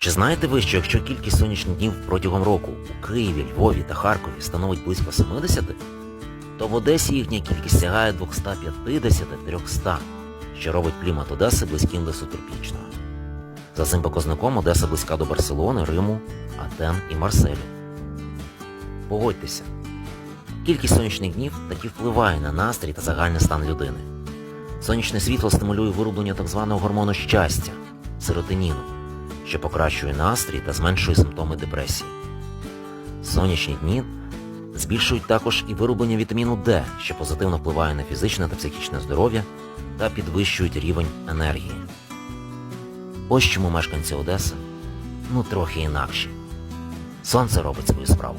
Чи знаєте ви, що якщо кількість сонячних днів протягом року у Києві, Львові та Харкові становить близько 70, то в Одесі їхня кількість сягає 250-300, що робить клімат Одеси близьким до субтропічного. За цим показником Одеса близька до Барселони, Риму, Атен і Марселю. Погодьтеся, кількість сонячних днів таки впливає на настрій та загальний стан людини. Сонячне світло стимулює вироблення так званого гормону щастя серотоніну, що покращує настрій та зменшує симптоми депресії. Сонячні дні збільшують також і вироблення вітаміну Д, що позитивно впливає на фізичне та психічне здоров'я та підвищують рівень енергії. Ось чому мешканці Одеси ну трохи інакші. Сонце робить свою справу.